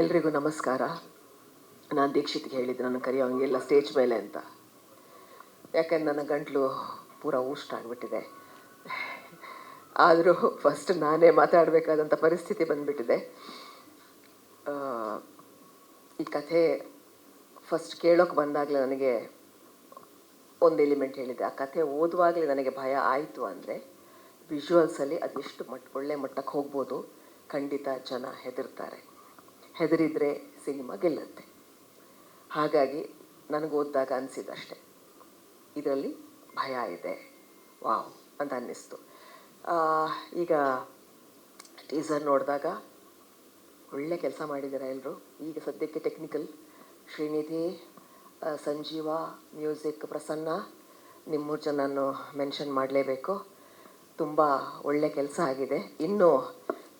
ಎಲ್ರಿಗೂ ನಮಸ್ಕಾರ. ನಾನು ದೀಕ್ಷಿತ್ಗೆ ಹೇಳಿದ್ದೆ ನನ್ನ ಕರೆಯೋ ಹಂಗಿಲ್ಲ ಸ್ಟೇಜ್ ಮೇಲೆ ಅಂತ. ಯಾಕೆಂದ್ರೆ ನನ್ನ ಗಂಟಲು ಪೂರ ಊಷ್ಟ ಆಗಿಬಿಟ್ಟಿದೆ. ಆದರೂ ಫಸ್ಟ್ ನಾನೇ ಮಾತಾಡಬೇಕಾದಂಥ ಪರಿಸ್ಥಿತಿ ಬಂದುಬಿಟ್ಟಿದೆ. ಈ ಕಥೆ ಫಸ್ಟ್ ಕೇಳೋಕೆ ಬಂದಾಗಲೇ ನನಗೆ ಒಂದು ಎಲಿಮೆಂಟ್ ಹೇಳಿದೆ. ಆ ಕಥೆ ಓದುವಾಗಲೇ ನನಗೆ ಭಯ ಆಯಿತು ಅಂದರೆ ವಿಜುವಲ್ಸಲ್ಲಿ ಅದೆಷ್ಟು ಮಟ್, ಒಳ್ಳೆ ಮಟ್ಟಕ್ಕೆ ಹೋಗ್ಬೋದು ಖಂಡಿತ ಜನ ಹೆದರ್ತಾರೆ. ಹೆದರಿದ್ರೆ ಸಿನಿಮಾ ಗೆಲ್ಲುತ್ತೆ. ಹಾಗಾಗಿ ನನಗೆ ಓದಿದಾಗ ಅನಿಸಿದಷ್ಟೆ. ಇದರಲ್ಲಿ ಭಯ ಇದೆ. ವಾವ್ ಅಂತ ಅನ್ನಿಸ್ತು. ಈಗ ಟೀಸರ್ ನೋಡಿದಾಗ ಒಳ್ಳೆ ಕೆಲಸ ಮಾಡಿದ್ದಾರೆ ಎಲ್ಲರೂ ಈಗ ಸದ್ಯಕ್ಕೆ ಟೆಕ್ನಿಕಲ್. ಶ್ರೀನಿಧಿ ಸಂಜೀವ, ಮ್ಯೂಸಿಕ್ ಪ್ರಸನ್ನ, ನಿಮ್ಮೂರು ಮೆನ್ಷನ್ ಮಾಡಲೇಬೇಕು. ತುಂಬ ಒಳ್ಳೆ ಕೆಲಸ ಆಗಿದೆ. ಇನ್ನು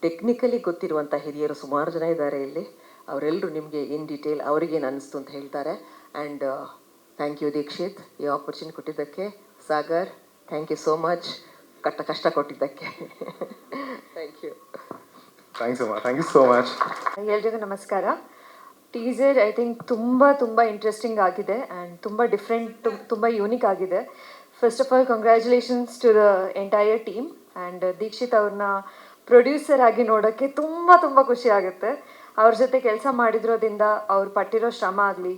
ಟೆಕ್ನಿಕಲಿ ಗೊತ್ತಿರುವಂಥ ಹಿರಿಯರು ಸುಮಾರು ಜನ ಇದ್ದಾರೆ ಇಲ್ಲಿ. ಅವರೆಲ್ಲರೂ ನಿಮಗೆ ಇನ್ ಡೀಟೇಲ್ ಅವ್ರಿಗೇನು ಅನ್ನಿಸ್ತು ಅಂತ ಹೇಳ್ತಾರೆ. ಆ್ಯಂಡ್ ಥ್ಯಾಂಕ್ ಯು ದೀಕ್ಷಿತ್ ಈ ಆಪರ್ಚುನಿಟಿ ಕೊಟ್ಟಿದ್ದಕ್ಕೆ. Sagar thank you so much ಕಟ್ಟ ಕಷ್ಟ ಕೊಟ್ಟಿದ್ದಕ್ಕೆ. ಥ್ಯಾಂಕ್ ಯು ಥ್ಯಾಂಕ್ಸ್ ಅಮ್ಮ ಥ್ಯಾಂಕ್ ಯು ಸೋ ಮಚ್ ಎಲ್ರಿಗೂ ನಮಸ್ಕಾರ. ಟೀಸರ್ ಐ ಥಿಂಕ್ ತುಂಬ ತುಂಬ ಇಂಟ್ರೆಸ್ಟಿಂಗ್ ಆಗಿದೆ ಆ್ಯಂಡ್ ತುಂಬ ಡಿಫ್ರೆಂಟ್ ತುಂಬ ಯೂನಿಕ್ ಆಗಿದೆ. First of all congratulations to the entire team and Dixit ಅವ್ರನ್ನ ಪ್ರೊಡ್ಯೂಸರ್ ಆಗಿ ನೋಡೋಕ್ಕೆ ತುಂಬ ತುಂಬ ಖುಷಿ ಆಗುತ್ತೆ. ಅವ್ರ ಜೊತೆ ಕೆಲಸ ಮಾಡಿದ್ರೋದ್ರಿಂದ ಅವ್ರು ಪಟ್ಟಿರೋ ಶ್ರಮ ಆಗಲಿ,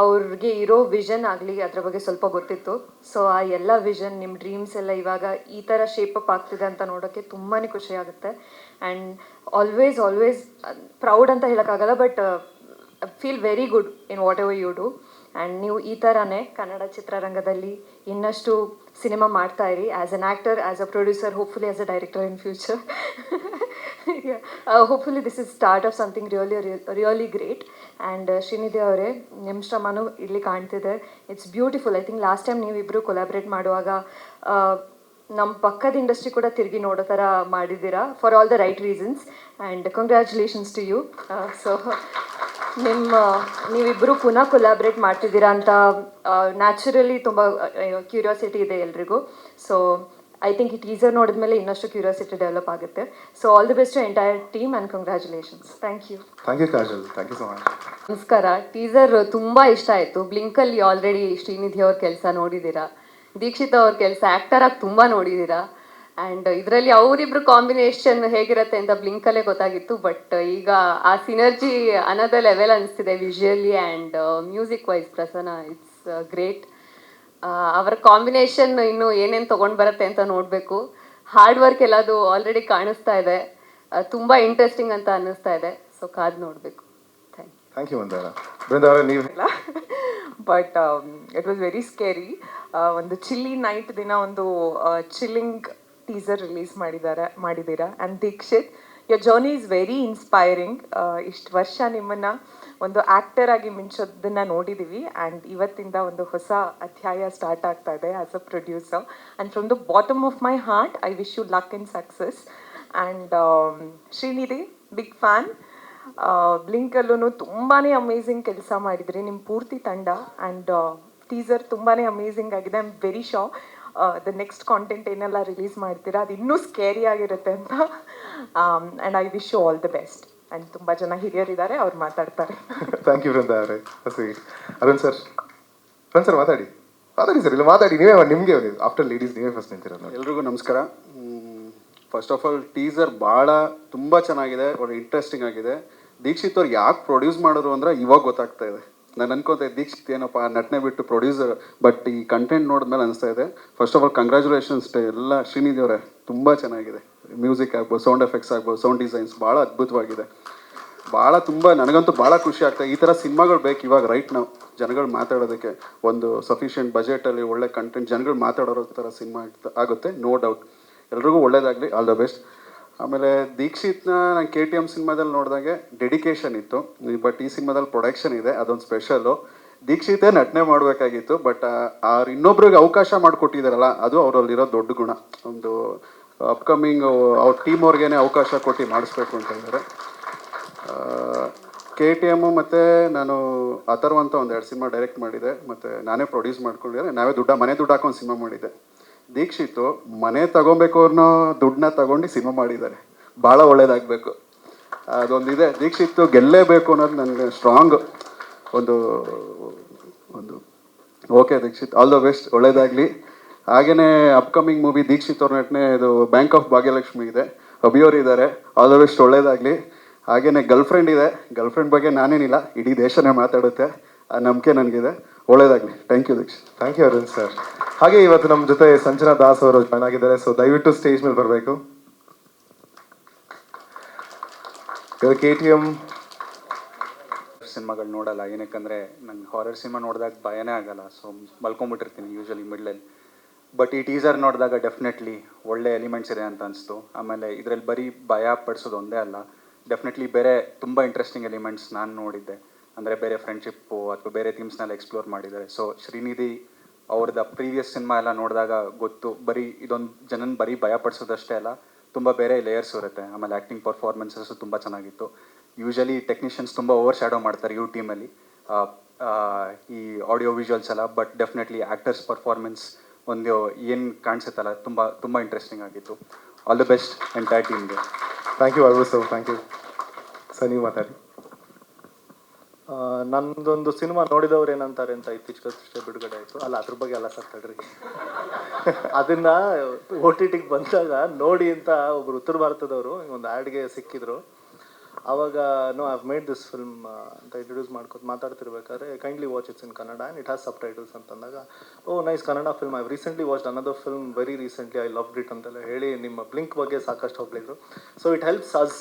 ಅವ್ರಿಗೆ ಇರೋ ವಿಷನ್ ಆಗಲಿ ಅದ್ರ ಬಗ್ಗೆ ಸ್ವಲ್ಪ ಗೊತ್ತಿತ್ತು. ಸೊ ಆ ಎಲ್ಲ ವಿಷನ್ ನಿಮ್ಮ ಡ್ರೀಮ್ಸ್ ಎಲ್ಲ ಇವಾಗ ಈ ಥರ ಶೇಪ್ ಅಪ್ ಆಗ್ತಿದೆ ಅಂತ ನೋಡೋಕ್ಕೆ ತುಂಬಾ ಖುಷಿ ಆಗುತ್ತೆ. ಆ್ಯಂಡ್ ಆಲ್ವೇಸ್ ಆಲ್ವೇಸ್ ಪ್ರೌಡ್ ಅಂತ ಹೇಳೋಕ್ಕಾಗಲ್ಲ but feel very good in whatever you do and ನೀವು ಈ ಥರನೇ ಕನ್ನಡ ಚಿತ್ರರಂಗದಲ್ಲಿ ಇನ್ನಷ್ಟು ಸಿನಿಮಾ ಮಾಡ್ತಾ ಇರಿ as an actor as a producer hopefully as a director in future hopefully this is start of something really really great and Srinidhi ಅವರೇ, ನಿಮ್ಮ ಶ್ರಮನೂ ಇಲ್ಲಿ ಕಾಣ್ತಿದೆ. It's beautiful I think last time ನೀವಿಬ್ಬರು ಕೊಲಾಬ್ರೇಟ್ ಮಾಡುವಾಗ ನಮ್ಮ ಪಕ್ಕದ ಇಂಡಸ್ಟ್ರಿ ಕೂಡ ತಿರುಗಿ ನೋಡೋ ಥರ ಮಾಡಿದ್ದೀರಾ for all the right reasons and congratulations to you so ನಿಮ್ಮ ನೀವಿಬ್ಬರು ಪುನಃ ಕೊಲಾಬ್ರೇಟ್ ಮಾಡ್ತಿದ್ದೀರಾ ಅಂತ ನ್ಯಾಚುರಲಿ ತುಂಬ ಕ್ಯೂರಿಯಾಸಿಟಿ ಇದೆ ಎಲ್ರಿಗೂ. ಸೊ ಐ ಥಿಂಕ್ ಈ ಟೀಸರ್ ನೋಡಿದ್ಮೇಲೆ ಇನ್ನಷ್ಟು ಕ್ಯೂರಿಯಾಸಿಟಿ ಡೆವಲಪ್ ಆಗುತ್ತೆ. So all the best entire team and congratulations thank you thank you Kajal thank you so much ನಮಸ್ಕಾರ. ಟೀಸರ್ ತುಂಬ ಇಷ್ಟ ಆಯಿತು. ಬ್ಲಿಂಕಲ್ಲಿ ಆಲ್ರೆಡಿ ಶ್ರೀನಿಧಿ ಅವ್ರ ಕೆಲಸ ನೋಡಿದ್ದೀರಾ? ದೀಕ್ಷಿತ್ ಅವ್ರ ಕೆಲಸ ಆ್ಯಕ್ಟರಾಗಿ ತುಂಬ ನೋಡಿದ್ದೀರಾ? ಆ್ಯಂಡ್ ಇದರಲ್ಲಿ ಅವರಿಬ್ರು ಕಾಂಬಿನೇಷನ್ ಹೇಗಿರುತ್ತೆ ಅಂತ ಬ್ಲಿಂಕಲ್ಲೇ ಗೊತ್ತಾಗಿತ್ತು ಬಟ್ ಈಗ ಆ ಸಿನರ್ಜಿ ಅನದ ಲೆವೆಲ್ ಅನಿಸ್ತಿದೆ visually and music wise Prasanna it's great ಅವರ ಕಾಂಬಿನೇಷನ್ ಇನ್ನು ಏನೇನು ತೊಗೊಂಡು ಬರುತ್ತೆ ಅಂತ ನೋಡಬೇಕು. ಹಾರ್ಡ್ ವರ್ಕ್ ಎಲ್ಲದು ಆಲ್ರೆಡಿ ಕಾಣಿಸ್ತಾ ಇದೆ. ತುಂಬಾ ಇಂಟ್ರೆಸ್ಟಿಂಗ್ ಅಂತ ಅನ್ನಿಸ್ತಾ ಇದೆ. ಸೊ ಕಾದು ನೋಡಬೇಕು. ಥ್ಯಾಂಕ್ ಯು ನೀವು but it was very scary ಒಂದು ಚಿಲ್ಲಿ ನೈಟ್ ದಿನ ಒಂದು ಚಿಲ್ಲಿಂಗ್ ಟೀಸರ್ ರಿಲೀಸ್ ಮಾಡಿದ್ದಾರೆ ಮಾಡಿದ್ದೀರಾ and Dixit your journey is very inspiring ಇಷ್ಟು ವರ್ಷ ನಿಮ್ಮನ್ನು ಒಂದು ಆ್ಯಕ್ಟರ್ ಆಗಿ ಮಿಂಚೋದನ್ನ ನೋಡಿದ್ದೀವಿ ಆ್ಯಂಡ್ ಇವತ್ತಿಂದ ಒಂದು ಹೊಸ ಅಧ್ಯಾಯ ಸ್ಟಾರ್ಟ್ ಆಗ್ತಾ ಇದೆ as a producer and from the bottom of my heart I wish you luck in success and Srinidhi big fan ಬ್ಲಿಂಕಲ್ಲೂ ತುಂಬಾ ಅಮೇಝಿಂಗ್ ಕೆಲಸ ಮಾಡಿದ್ರಿ. ನಿಮ್ಮ ಪೂರ್ತಿ ತಂಡ. ಆ್ಯಂಡ್ ಟೀಸರ್ ತುಂಬಾ ಅಮೇಝಿಂಗ್ ಆಗಿದೆ. I am very sure the next content ಏನೆಲ್ಲ release ಮಾಡ್ತೀರಾ ಅದು ಇನ್ನೂ ಸ್ಕೇರಿ ಆಗಿರುತ್ತೆ ಅಂತ. And I wish you all the best and ತುಂಬ ಜನ ಹಿರಿಯರಿದ್ದಾರೆ ಅವ್ರು ಮಾತಾಡ್ತಾರೆ. ಥ್ಯಾಂಕ್ ಯು ವೃಂದಾ ಅವರೇ. ಅರುಣ್ ಸರ್ ಅರುಣ್ ಸರ್ ಮಾತಾಡಿ. ಮಾತಾಡಿ ಸರ್ ಇಲ್ಲ ಮಾತಾಡಿ ನೀವೇ ನಿಮಗೆ ಆಫ್ಟರ್ ಲೇಡೀಸ್ ನೀವೇ ಫಸ್ಟ್ ನಿಂತಿರೋದು ನೋಡಿ. ಎಲ್ರಿಗೂ ನಮಸ್ಕಾರ. ಫಸ್ಟ್ ಆಫ್ ಆಲ್ ಟೀಸರ್ ಭಾಳ ತುಂಬ ಚೆನ್ನಾಗಿದೆ ಒಳ್ಳೆ ಇಂಟ್ರೆಸ್ಟಿಂಗ್ ಆಗಿದೆ. ದೀಕ್ಷಿತ್ ಅವ್ರು ಯಾಕೆ ಪ್ರೊಡ್ಯೂಸ್ ಮಾಡಿದ್ರು ಅಂದ್ರೆ ಇವಾಗ ಗೊತ್ತಾಗ್ತಾ ಇದೆ. ನಾನು ಅನ್ಕೋತೆ, ದೀಕ್ಷಿತ್ ಏನಪ್ಪ ನಟನೆ ಬಿಟ್ಟು ಪ್ರೊಡ್ಯೂಸರ್ ಬಟ್ ಈ ಕಂಟೆಂಟ್ ನೋಡಿದ್ಮೇಲೆ ಅನಿಸ್ತಾ ಇದೆ. ಫಸ್ಟ್ ಆಫ್ ಆಲ್ ಕಂಗ್ರ್ಯಾಚುಲೇಷನ್ಸ್ ಎಲ್ಲ ಶ್ರೀನಿಧಿ ಅವರೇ. ತುಂಬ ಚೆನ್ನಾಗಿದೆ. ಮ್ಯೂಸಿಕ್ ಆಗ್ಬೋದು ಸೌಂಡ್ ಎಫೆಕ್ಟ್ಸ್ ಆಗ್ಬೋದು ಸೌಂಡ್ ಡಿಸೈನ್ಸ್ ಭಾಳ ಅದ್ಭುತವಾಗಿದೆ. ಭಾಳ ತುಂಬ, ನನಗಂತೂ ಭಾಳ ಖುಷಿ ಆಗ್ತದೆ ಈ ಥರ ಸಿನಿಮಾಗಳು ಬೇಕು ಇವಾಗ ರೈಟ್ ನಾವು ಜನಗಳು ಮಾತಾಡೋದಕ್ಕೆ ಒಂದು ಸಫಿಷಿಯೆಂಟ್ ಬಜೆಟಲ್ಲಿ ಒಳ್ಳೆ ಕಂಟೆಂಟ್ ಜನಗಳು ಮಾತಾಡೋರೋ ಥರ ಸಿನಿಮಾ ಆಗುತ್ತೆ ನೋ ಡೌಟ್ ಎಲ್ರಿಗೂ ಒಳ್ಳೇದಾಗಲಿ ಆಲ್ ದ ಬೆಸ್ಟ್ ಆಮೇಲೆ ದೀಕ್ಷಿತ್ನ ನಾನು ಕೆ ಟಿ ಎಂ ಸಿನಿಮಾದಲ್ಲಿ ನೋಡಿದಾಗೆ ಡೆಡಿಕೇಶನ್ ಇತ್ತು. ಬಟ್ ಈ ಸಿನಿಮಾದಲ್ಲಿ ಪ್ರೊಡಕ್ಷನ್ ಇದೆ, ಅದೊಂದು ಸ್ಪೆಷಲ್ಲು. ದೀಕ್ಷಿತೇ ನಟನೆ ಮಾಡಬೇಕಾಗಿತ್ತು, ಬಟ್ ಅವ್ರು ಇನ್ನೊಬ್ರಿಗೆ ಅವಕಾಶ ಮಾಡಿಕೊಟ್ಟಿದ್ದಾರಲ್ಲ ಅದು ಅವರಲ್ಲಿರೋ ದೊಡ್ಡ ಗುಣ. ಒಂದು ಅಪ್ಕಮಿಂಗ್ ಅವ್ರ ಟೀಮ್ ಅವ್ರಿಗೇನೆ ಅವಕಾಶ ಕೊಟ್ಟು ಮಾಡಿಸ್ಬೇಕು ಅಂತ ಇದ್ದಾರೆ ಕೆ ಟಿ ಎಮ್ಮು ಮತ್ತು ನಾನು ಅಥರ್ವ ಅಂತ ಒಂದು ಎರಡು ಸಿನಿಮಾ ಡೈರೆಕ್ಟ್ ಮಾಡಿದೆ, ಮತ್ತು ನಾನೇ ಪ್ರೊಡ್ಯೂಸ್ ಮಾಡ್ಕೊಂಡಿದ್ದೆ. ನಾವೇ ದುಡ್ಡ, ಮನೆ ದುಡ್ಡು ಹಾಕೊಂಡು ಸಿನಿಮಾ ಮಾಡಿದ್ದೆ. ದೀಕ್ಷಿತ್ತು ಮನೆ ತಗೊಬೇಕು ಅನ್ನೋ ದುಡ್ಡನ್ನ ತಗೊಂಡು ಸಿನಿಮಾ ಮಾಡಿದ್ದಾರೆ. ಭಾಳ ಒಳ್ಳೇದಾಗಬೇಕು. ಅದೊಂದಿದೆ ದೀಕ್ಷಿತ್ ಗೆಲ್ಲೇಬೇಕು ಅನ್ನೋದು ನನಗೆ ಸ್ಟ್ರಾಂಗ್ ಒಂದು ಒಂದು okay Dixit. All the best ಒಳ್ಳೇದಾಗಲಿ. ಹಾಗೆಯೇ ಅಪ್ಕಮಿಂಗ್ ಮೂವಿ ದೀಕ್ಷಿತ್ ಅವ್ರ ನಟನೆ, ಇದು ಬ್ಯಾಂಕ್ ಆಫ್ ಭಾಗ್ಯಲಕ್ಷ್ಮಿ ಇದೆ. ಅಭಿಯವರು ಇದ್ದಾರೆ ಆಲ್ ದ ಬೆಸ್ಟ್ ಒಳ್ಳೇದಾಗಲಿ. ಹಾಗೆಯೇ ಗರ್ಲ್ಫ್ರೆಂಡ್ ಇದೆ. ಗರ್ಲ್ಫ್ರೆಂಡ್ ಬಗ್ಗೆ ನಾನೇನಿಲ್ಲ. ಇಡೀ ದೇಶನೇ ಮಾತಾಡುತ್ತೆ. ಆ ನಂಬಿಕೆ ನನಗಿದೆ. ಒಳ್ಳೇದಾಗಲಿ. Thank you Dixit. Thank you Arun sir ಹಾಗೆ ಇವತ್ತು ನಮ್ಮ ಜೊತೆ ಸಂಜನಾ ದಾಸ್ ಅವರು ಜಾಯ್ನ್ ಆಗಿದ್ದಾರೆ. ಸೊ ದಯವಿಟ್ಟು ಸ್ಟೇಜ್ ಮೇಲೆ ಬರಬೇಕು. ಕೆ ಟಿ ಎಂ ಸಿನಿಮಾಗಳು ನೋಡಲ್ಲ. ಏನಕ್ಕಂದರೆ ನಂಗೆ ಹಾರರ್ ಸಿನಿಮಾ ನೋಡಿದಾಗ ಭಯನೇ ಆಗಲ್ಲ. ಸೊ ಮಲ್ಕೊಂಬಿಟ್ಟಿರ್ತೀನಿ ಯೂಶಲಿ ಮಿಡ್ಲಲ್ಲಿ ಬಟ್ ಈ ಟೀಸರ್ ನೋಡಿದಾಗ ಡೆಫಿನೆಟ್ಲಿ ಒಳ್ಳೆ ಎಲಿಮೆಂಟ್ಸ್ ಇದೆ ಅಂತ ಅನಿಸ್ತು. ಆಮೇಲೆ ಇದರಲ್ಲಿ ಬರೀ ಭಯ ಪಡಿಸೋದು ಒಂದೇ ಅಲ್ಲ. ಡೆಫಿನೆಟ್ಲಿ ಬೇರೆ ತುಂಬ ಇಂಟ್ರೆಸ್ಟಿಂಗ್ ಎಲಿಮೆಂಟ್ಸ್ ನಾನು ನೋಡಿದ್ದೆ. ಅಂದರೆ ಬೇರೆ ಫ್ರೆಂಡ್ಶಿಪ್ಪು ಅಥವಾ ಬೇರೆ ಥೀಮ್ಸ್ನೆಲ್ಲ ಎಕ್ಸ್ಪ್ಲೋರ್ ಮಾಡಿದ್ದಾರೆ. ಸೊ ಶ್ರೀನಿಧಿ ಅವ್ರದ್ದು ಪ್ರೀವಿಯಸ್ ಸಿನಿಮಾ ಎಲ್ಲ ನೋಡಿದಾಗ ಗೊತ್ತು, ಬರೀ ಇದೊಂದು ಜನನ ಬರೀ ಭಯಪಡಿಸೋದಷ್ಟೇ ಅಲ್ಲ, ತುಂಬ ಬೇರೆ ಲೇಯರ್ಸ್ ಇರುತ್ತೆ. ಆಮೇಲೆ ಆ್ಯಕ್ಟಿಂಗ್ ಪರ್ಫಾರ್ಮೆನ್ಸಸ್ಸು ತುಂಬ ಚೆನ್ನಾಗಿತ್ತು. ಯೂಶಲಿ ಟೆಕ್ನಿಷಿಯನ್ಸ್ ತುಂಬ ಓವರ್ ಶ್ಯಾಡೋ ಮಾಡ್ತಾರೆ ಯೂ ಟೀಮಲ್ಲಿ ಈ ಆಡಿಯೋ ವಿಜುವಲ್ಸ್ ಎಲ್ಲ ಬಟ್ ಡೆಫಿನೆಟ್ಲಿ ಆ್ಯಕ್ಟರ್ಸ್ ಪರ್ಫಾರ್ಮೆನ್ಸ್ ಒಂದು ಏನು ಕಾಣಿಸುತ್ತಲ್ಲ, ತುಂಬ ತುಂಬ ಇಂಟ್ರೆಸ್ಟಿಂಗ್ ಆಗಿತ್ತು. ಆಲ್ ದ ಬೆಸ್ಟ್ ಎಂಟೈರ್ ಟೀಮ್ಗೆ thank you sir thank you sir ನೀವು ಮಾತಾಡಿ. ನಂದೊಂದು ಸಿನಿಮಾ ನೋಡಿದವ್ರು ಏನಂತಾರೆ ಅಂತ ಇತ್ತೀಚೆಗಷ್ಟೇ ಬಿಡುಗಡೆ ಆಯಿತು. ಅಲ್ಲ, ಅದ್ರ ಬಗ್ಗೆ ಸರ್ ತಡ್ರಿ ಅದನ್ನ ಓ ಟಿ ಟಿಗೆ ಬಂದಾಗ ನೋಡಿ ಅಂತ ಒಬ್ರು ಉತ್ತರ ಭಾರತದವರು, ಒಂದು ಆ್ಯಡ್ಗೆ ಸಿಕ್ಕಿದ್ರು. ಅವಾಗ, no I've made this film ಅಂತ ಇಂಟ್ರೊಡ್ಯೂಸ್ ಮಾಡ್ಕೊತ ಮಾತಾಡ್ತಿರ್ಬೇಕಾದ್ರೆ kindly watch it's in Kannada and it has subtitles ಅಂತಂದಾಗ ಓ nice Kannada film I've recently watch another film very recently I love it ಅಂತೆಲ್ಲ ಹೇಳಿ ನಿಮ್ಮ ಬ್ಲಿಂಕ್ ಬಗ್ಗೆ ಸಾಕಷ್ಟು ಹೋಗ್ಲಿದ್ರು ಸೊ ಇಟ್ ಹೆಲ್ಪ್ಸ್ ಅಸ್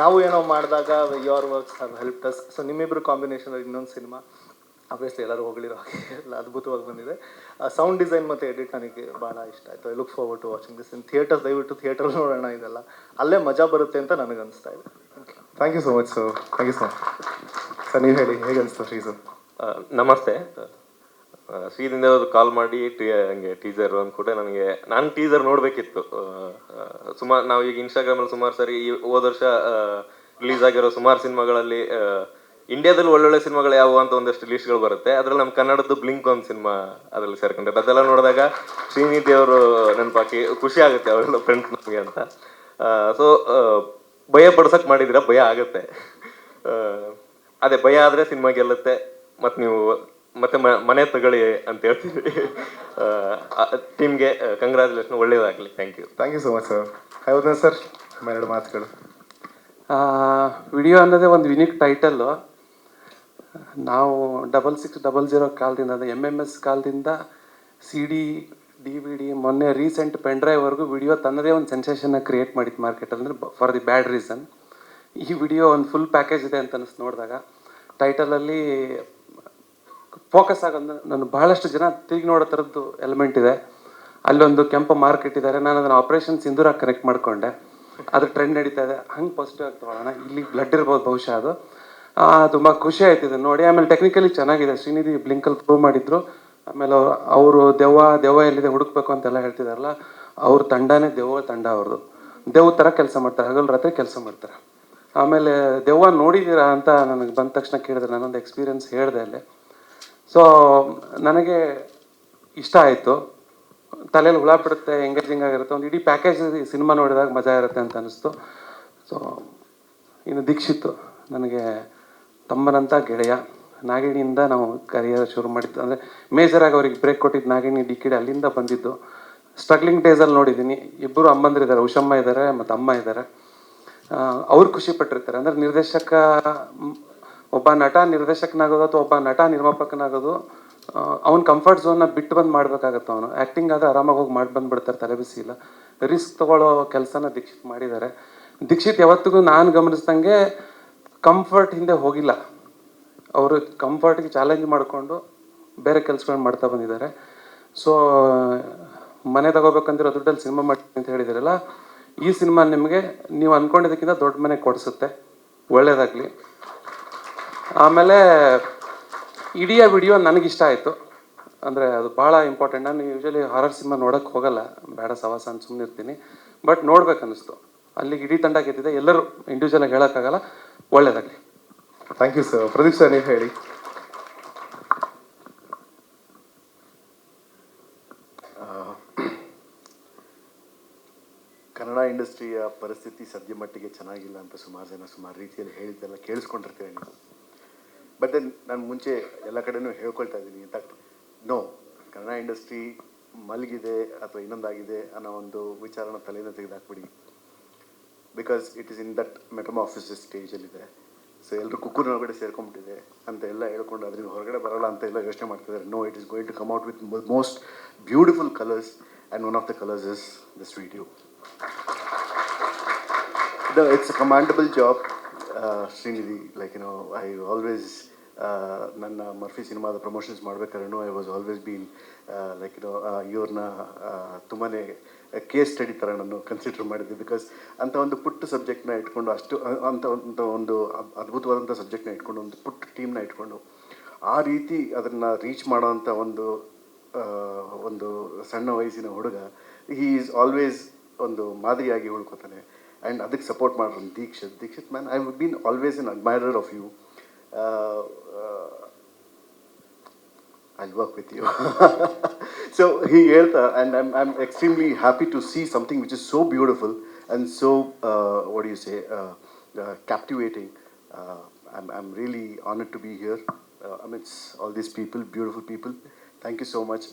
ನಾವು ಏನೋ ಮಾಡಿದಾಗ your works have help us so ನಿಮ್ಮಿಬ್ಬರು combination ಇನ್ನೊಂದು ಸಿನಿಮಾ ಆಬ್ವಿಯಸ್ಲಿ ಎಲ್ಲರೂ ಹೋಗ್ಲಿರೋ ಹಾಗೆ ಎಲ್ಲ ಅದ್ಭುತವಾಗಿ ಬಂದಿದೆ. ಸೌಂಡ್ ಡಿಸೈನ್ ಮತ್ತು ಎಡಿಟ್ ನನಗೆ ಭಾಳ ಇಷ್ಟ ಆಯಿತು. I look forward to watching this in theatre ದಯವಿಟ್ಟು ಥಿಯೇಟರ್ ನೋಡೋಣ ಇದೆಲ್ಲ. ಅಲ್ಲೇ ಮಜಾ ಬರುತ್ತೆ ಅಂತ ನನಗೆ ಅನಿಸ್ತಾ ಇದೆ. Thank you so much so thank you so much sir ನೀವು ಹೇಳಿ ಹೇಗೆ ಅನಿಸ್ತು ಶ್ರೀ ಸರ್ ನಮಸ್ತೆ. ಶ್ರೀದಿಂದ ಕಾಲ್ ಮಾಡಿ ಟಿ, ಹಂಗೆ ಟೀಸರ್ ಅಂದ್ಕೊಟ್ಟೆ ನನಗೆ, ನಾನು ಟೀಸರ್ ನೋಡಬೇಕಿತ್ತು. ಸುಮಾರು, ನಾವು ಈಗ ಇನ್ಸ್ಟಾಗ್ರಾಮಲ್ಲಿ ಸುಮಾರು ಸರಿ ಈ ಹೋದ ವರ್ಷ ರಿಲೀಸ್ ಆಗಿರೋ ಸುಮಾರು ಸಿನಿಮಾಗಳಲ್ಲಿ ಇಂಡಿಯಾದಲ್ಲಿ ಒಳ್ಳೊಳ್ಳೆ ಸಿನಿಮಾಗಳು ಯಾವುವು ಅಂತ ಒಂದಷ್ಟು ಲಿಸ್ಟ್ಗಳು ಬರುತ್ತೆ. ಅದರಲ್ಲಿ ನಮ್ಮ ಕನ್ನಡದ್ದು ಬ್ಲಿಂಕ್ ಒಂದು ಸಿನಿಮಾ ಅದರಲ್ಲಿ ಸೇರ್ಕೊಂಡೆ ಅದೆಲ್ಲ ನೋಡಿದಾಗ ಶ್ರೀನಿಧಿ ಅವರು ನೆನಪಾಕಿ ಖುಷಿ ಆಗುತ್ತೆ ಅವರೆಲ್ಲ ಫ್ರೆಂಡ್ಸ್ ನಮಗೆ ಅಂತ. ಸೊ ಭಯ ಪಡ್ಸಕ್ಕೆ ಮಾಡಿದಿರ, ಭಯ ಆಗುತ್ತೆ. ಅದೇ ಭಯ ಆದರೆ ಸಿನಿಮಾ ಗೆಲ್ಲುತ್ತೆ ಮತ್ತು ನೀವು ಮತ್ತೆ ಮ- ಮನೆ ತಗೊಳ್ಳಿ ಅಂತ ಹೇಳ್ತೀವಿ. ಟೀಮ್ಗೆ ಕಂಗ್ರ್ಯಾಚುಲೇಷನ್ ಒಳ್ಳೇದಾಗಲಿ. Thank you thank you so much sir ಹೌದಾ ಸರ್ ಎರಡು ಮಾತುಗಳು. ವಿಡಿಯೋ ಅನ್ನೋದೇ ಒಂದು ಯುನಿಕ್ ಟೈಟಲ್ಲು ನಾವು ಡಬಲ್ ಸಿಕ್ಸ್ ಡಬಲ್ ಜೀರೋ ಕಾಲದಿಂದ ಅಂದರೆ ಎಂ ಎಂ ಎಸ್ ಕಾಲದಿಂದ C D D V D ಮೊನ್ನೆ ರೀಸೆಂಟ್ ಪೆನ್ ಡ್ರೈವ್ವರೆಗೂ ವಿಡಿಯೋ ತನ್ನದೇ ಒಂದು ಸೆನ್ಸೇಷನ್ನ ಕ್ರಿಯೇಟ್ ಮಾಡಿತ್ತು ಮಾರ್ಕೆಟಲ್ಲಿ ಅಂದರೆ ಫಾರ್ ದಿ ಬ್ಯಾಡ್ ರೀಸನ್ ಈ ವಿಡಿಯೋ ಒಂದು ಫುಲ್ ಪ್ಯಾಕೇಜ್ ಇದೆ ಅಂತ ಅನಿಸ್ತು ನೋಡಿದಾಗ. ಟೈಟಲಲ್ಲಿ ಫೋಕಸ್ ಆಗೋದು ನಾನು ಬಹಳಷ್ಟು ಜನ ತಿರುಗಿ ನೋಡೋ ಥರದ್ದು ಎಲಿಮೆಂಟ್ ಇದೆ. ಅಲ್ಲೊಂದು ಕೆಂಪು ಮಾರ್ಕೆಟ್ ಇಟ್ಟಿದ್ದಾರೆ. ನಾನು ಅದನ್ನು ಆಪರೇಷನ್ ಸಿಂಧೂರ ಕನೆಕ್ಟ್ ಮಾಡಿಕೊಂಡೆ. ಅದು ಟ್ರೆಂಡ್ ನಡೀತಾ ಇದೆ. ಹಂಗೆ ಪಾಸಿಟಿವ್ ಆಗಿ ತೊಗೊಳ್ಳೋಣ. ಇಲ್ಲಿ ಬ್ಲಡ್ ಇರ್ಬೋದು ಬಹುಶಃ ಅದು. ತುಂಬ ಖುಷಿ ಆಯ್ತು ಇದು ನೋಡಿ. ಆಮೇಲೆ ಟೆಕ್ನಿಕಲಿ ಚೆನ್ನಾಗಿದೆ. ಶ್ರೀನಿಧಿ ಬ್ಲಿಂಕಲ್ಲಿ ಪ್ರೂವ್ ಮಾಡಿದ್ರು. ಆಮೇಲೆ ಅವರು ದೆವ್ವ ದೆವ್ವ ಎಲ್ಲಿದೆ ಹುಡುಕ್ಬೇಕು ಅಂತೆಲ್ಲ ಹೇಳ್ತಿದಾರಲ್ಲ, ಅವ್ರ ತಂಡನೇ ದೆವ್ವ ತಂಡ ಅವ್ರದ್ದು ದೆವ್ವ ಥರ ಕೆಲಸ ಮಾಡ್ತಾರೆ. ಹಗಲು ರಾತ್ರಿ ಕೆಲಸ ಮಾಡ್ತಾರೆ. ಆಮೇಲೆ ದೆವ್ವ ನೋಡಿದ್ದೀರಾ ಅಂತ ನನಗೆ ಬಂದ ತಕ್ಷಣ ಕೇಳಿದ್ರೆ ನಾನೊಂದು ಎಕ್ಸ್ಪೀರಿಯನ್ಸ್ ಹೇಳಿದೆ ಅಲ್ಲಿ. ಸೊ ನನಗೆ ಇಷ್ಟ ಆಯಿತು. ತಲೆಯಲ್ಲಿ ಹುಳ ಬಿಡುತ್ತೆ ಎಂಗೇಜಿಂಗ್ ಆಗಿರುತ್ತೆ, ಒಂದು ಇಡೀ ಪ್ಯಾಕೇಜ್ ಸಿನಿಮಾ ನೋಡಿದಾಗ ಮಜಾ ಇರುತ್ತೆ ಅಂತ ಅನಿಸ್ತು. ಸೊ ಇನ್ನು ದೀಕ್ಷಿತ್ ನನಗೆ ತಮ್ಮನಂಥ ಗೆಳೆಯ. ನಾಗಿಣಿಯಿಂದ ನಾವು ಕರಿಯರ್ ಶುರು ಮಾಡಿದ್ದು. ಅಂದರೆ ಮೇಜರಾಗಿ ಅವ್ರಿಗೆ ಬ್ರೇಕ್ ಕೊಟ್ಟಿದ್ದು ನಾಗಿಣಿ ಡಿಕ್ಕಿಡಿ ಕಿಡಿ ಅಲ್ಲಿಂದ ಬಂದಿದ್ದು. ಸ್ಟ್ರಗ್ಲಿಂಗ್ ಡೇಸಲ್ಲಿ ನೋಡಿದ್ದೀನಿ. ಇಬ್ಬರು ಅಮ್ಮಂದಿರಿದ್ದಾರೆ, ಉಷಮ್ಮ ಇದ್ದಾರೆ, ಮತ್ತು ಅಮ್ಮ ಇದ್ದಾರೆ. ಅವ್ರು ಖುಷಿ ಪಟ್ಟಿರ್ತಾರೆ. ಅಂದರೆ ನಿರ್ದೇಶಕ ಒಬ್ಬ ನಟ ನಿರ್ದೇಶಕನಾಗೋದು ಅಥವಾ ಒಬ್ಬ ನಟ ನಿರ್ಮಾಪಕನಾಗೋದು ಅವ್ನ ಕಂಫರ್ಟ್ ಝೋನ್ನ ಬಿಟ್ಟು ಬಂದು ಮಾಡ್ಬೇಕಾಗತ್ತೆ ಅವನು. ಆ್ಯಕ್ಟಿಂಗ್ ಆದ್ರೆ ಆರಾಮಾಗಿ ಹೋಗಿ ಮಾಡಿ ಬಂದುಬಿಡ್ತಾರೆ, ತಲೆ ಬಿಸಿ ಇಲ್ಲ. ರಿಸ್ಕ್ ತಗೊಳ್ಳೋ ಕೆಲಸನ ದೀಕ್ಷಿತ್ ಮಾಡಿದ್ದಾರೆ ದೀಕ್ಷಿತ್ ಯಾವತ್ತಿಗೂ ನಾನು ಗಮನಿಸ್ದಂಗೆ ಕಂಫರ್ಟ್ ಹಿಂದೆ ಹೋಗಿಲ್ಲ. ಅವರು ಕಂಫರ್ಟ್ಗೆ ಚಾಲೆಂಜ್ ಮಾಡಿಕೊಂಡು ಬೇರೆ ಕೆಲಸಗಳನ್ನ ಮಾಡ್ತಾ ಬಂದಿದ್ದಾರೆ. ಸೊ ಮನೆ ತಗೋಬೇಕಂದಿರೋ ದುಡ್ಡಲ್ಲಿ ಸಿನಿಮಾ ಮಾಡ್ತೀನಿ ಅಂತ ಹೇಳಿದಿರಲ್ಲ, ಈ ಸಿನಿಮಾ ನಿಮಗೆ ನೀವು ಅಂದ್ಕೊಂಡಿದ್ದಕ್ಕಿಂತ ದೊಡ್ಡ ಮನೆ ಕೊಡಿಸುತ್ತೆ. ಒಳ್ಳೇದಾಗಲಿ. ಆಮೇಲೆ ಇಡೀ ವಿಡಿಯೋ ನನಗಿಷ್ಟ ಆಯಿತು. ಅಂದರೆ ಅದು ಭಾಳ ಇಂಪಾರ್ಟೆಂಟ್ ನಾನು ಯೂಶಲಿ ಹಾರರ್ ಸಿನಿಮಾ ನೋಡೋಕ್ಕೆ ಹೋಗಲ್ಲ. ಬೇಡ ಸವಾಸ ಅಂತ ಸುಮ್ಮನೆ ಇರ್ತೀನಿ. ಬಟ್ ನೋಡ್ಬೇಕನ್ನಿಸ್ತು. ಅಲ್ಲಿಗೆ ಇಡೀ ತಂಡ ಗೆದ್ದಿದೆ. ಎಲ್ಲರೂ ಇಂಡಿವಿಜುವಲಾಗಿ ಹೇಳೋಕ್ಕಾಗಲ್ಲ. ಒಳ್ಳೇದಾಗಲಿ. Thank you sir Pradeep sir ನೀವು ಹೇಳಿ. ಕನ್ನಡ ಇಂಡಸ್ಟ್ರಿಯ ಪರಿಸ್ಥಿತಿ ಸದ್ಯ ಮಟ್ಟಿಗೆ ಚೆನ್ನಾಗಿಲ್ಲ ಅಂತ ಸುಮಾರು ಜನ ಸುಮಾರು ರೀತಿಯಲ್ಲಿ ಹೇಳಿದ್ದೆಲ್ಲ ಕೇಳಿಸ್ಕೊಂಡಿರ್ತೀರಿ ನೀವು. ಬಟ್ ದೆನ್ ನಾನು ಮುಂಚೆ ಎಲ್ಲ ಕಡೆನೂ ಹೇಳ್ಕೊಳ್ತಾ ಇದ್ದೀನಿ. ಅಂತ ನೋ ಕನ್ನಡ ಇಂಡಸ್ಟ್ರಿ ಮಲಗಿದೆ ಅಥವಾ ಇನ್ನೊಂದಾಗಿದೆ ಅನ್ನೋ ಒಂದು ವಿಚಾರನ ತಲೆಯಿಂದ ತೆಗೆದಾಕ್ಬಿಡಿ. Because it is in that metamorphosis ಸ್ಟೇಜಲ್ಲಿದೆ so ಎಲ್ಲರೂ ಕುಕ್ಕೂರಿನ ಒಳಗಡೆ ಸೇರ್ಕೊಂಡ್ಬಿಟ್ಟಿದೆ ಅಂತ ಎಲ್ಲ ಹೇಳ್ಕೊಂಡು ಅದರಿಂದ ಹೊರಗಡೆ ಬರೋಲ್ಲ ಅಂತ ಎಲ್ಲ ಯೋಚನೆ ಮಾಡ್ತಿದ್ದಾರೆ. No it is going to come out with most beautiful colours and one of the colours is the sweet you a commendable a commendable like you know I always ನನ್ನ ಮರ್ಫಿ ಸಿನಿಮಾದ promotions ಮಾಡ್ಬೇಕಾದ್ರೂ I was always been like you know ಇವ್ರನ್ನ ತುಂಬಾ case study ಥರ ನಾನು consider ಮಾಡಿದ್ದೆ. Because ಅಂಥ ಒಂದು ಪುಟ್ಟ ಸಬ್ಜೆಕ್ಟ್ನ ಇಟ್ಕೊಂಡು ಅಷ್ಟು ಅಂಥ ಅಂಥ ಒಂದು ಒಂದು ಅದ್- ಅದ್ಭುತವಾದಂಥ ಸಬ್ಜೆಕ್ಟ್ನ ಇಟ್ಕೊಂಡು ಒಂದು ಪುಟ್ಟ ಟೀಮ್ನ ಇಟ್ಕೊಂಡು ಆ ರೀತಿ ಅದನ್ನು ರೀಚ್ ಮಾಡೋವಂಥ ಒಂದು ಒಂದು ಸಣ್ಣ ವಯಸ್ಸಿನ ಹುಡುಗ ಹೀ ಈಸ್ ಆಲ್ವೇಸ್ ಒಂದು ಮಾದರಿಯಾಗಿ ಉಳ್ಕೊತಾನೆ. ಆ್ಯಂಡ್ ಅದಕ್ಕೆ ಸಪೋರ್ಟ್ ಮಾಡೋರು Dixit Dixit man I would been always an admirer of you I work with you so ಹೀಗೆ ಹೇಳ್ತಾ and I'm I am extremely happy to see something which is so beautiful and so what you say captivating. Uh, I'm, I'm really honored to be here uh, amidst all these people, beautiful people. Thank you so much.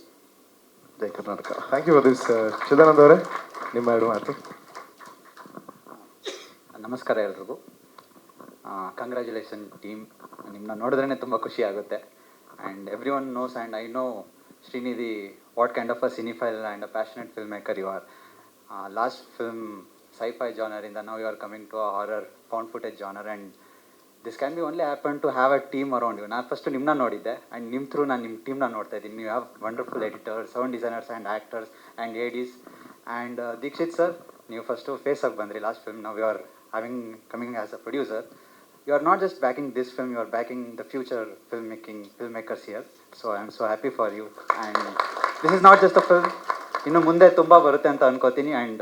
Jai Karnataka. Thank you for this Chidanand ಅವರೇ ನಿಮ್ಮ ಎರಡು ಮಾತು ನಮಸ್ಕಾರ ಎಲ್ರಿಗೂ. Congratulation team ನಿಮ್ಮನ್ನ ನೋಡಿದ್ರೇ ತುಂಬ ಖುಷಿ ಆಗುತ್ತೆ. And every one knows and I know Srinidhi what kind of a cinephile and a passionate film maker you are last film sci-fi ಜಾನರಿಂದ ನಾವು you are coming to a horror found footage genre and this can be only happen to have a team around you ನಾನು first ನಿಮ್ಮನ್ನ ನೋಡಿದ್ದೆ and ನಿಮ್ಮ through ನಾನು ನಿಮ್ಮ ಟೀಮ್ನ ನೋಡ್ತಾ ಇದ್ದೀನಿ. ನೀವು have wonderful editors sound designers and actors and ADs and Dheekshith sir ನೀವು ಫಸ್ಟು ಫೇಸ್ ಆಗಿ ಬಂದ್ರಿ ಲಾಸ್ಟ್ ಫಿಲ್ಮ್ ನಾವು you are as a producer you are not just backing this film you are backing the future film making film makers here so I am so happy for you and this is not just a film ಇನ್ನು ಮುಂದೆ ತುಂಬ ಬರುತ್ತೆ ಅಂತ ಅನ್ಕೋತೀನಿ. And